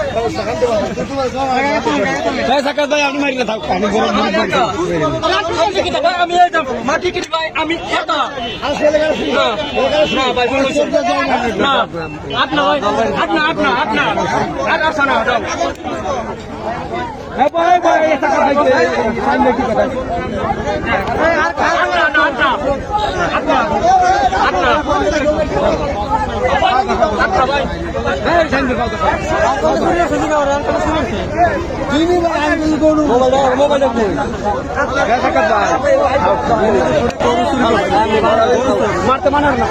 ভাই ওদের লোক না আমি একা লোক না ভাই আমি একা আমি একা ভাই আমি একা মাটি কিনে ভাই আমি একা। না না ভাই বলছি না আপনা ভাই আপনা আপনা আপনা। আর আসা না যাও। আপনা না আপনা আপনা আপনা আপনা ভাই মারতে মানার না